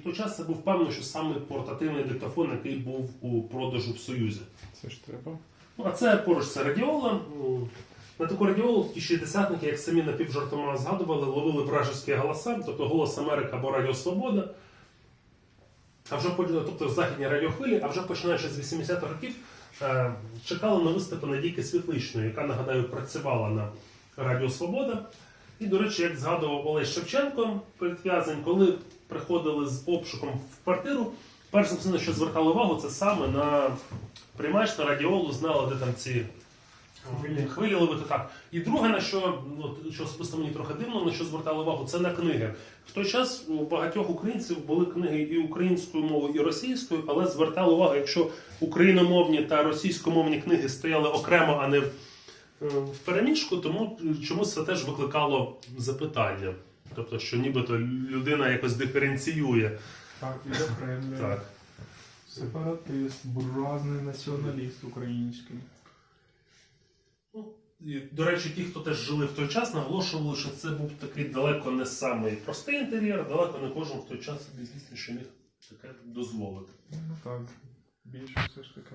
в той час це був певно, що саме портативний диктофон, який був у продажу в Союзі. Це ж треба. Ну, а це поруч це радіола. Ну, На таку радіолу ті шістдесятники, як самі напівжартома згадували, ловили вражеські голоса, тобто голос Америка або Радіо Свобода. А вже потім- тобто західні радіохвилі, а вже починаючи з 80-х років, е, чекали на виступи Надійки Світличної, яка, нагадаю, працювала на Радіо Свобода. І, до речі, як згадував Олесь Шевченко перед в'язень, коли приходили з обшуком в квартиру, перше за все, на що звертали увагу, це саме на приймач на радіолу, знали, де там ці Хвилі. ловити так. І друге, на що, ну, що особисто мені трохи дивно, на що звертали увагу, це на книги. В той час у багатьох українців були книги і українською мовою, і російською, але звертали увагу, якщо україномовні та російськомовні книги стояли окремо, а не в, е, в переміжку, тому чомусь це теж викликало запитання. Тобто, що нібито людина якось диференціює. Так, відокремлює. Так. Сепаратист, буржуазний націоналіст український. Ну, і, до речі, ті, хто теж жили в той час, наголошували, що це був такий далеко не самий простий інтер'єр, далеко не кожен в той час, звісно, що міг таке дозволити. Ну так, більше все ж таки.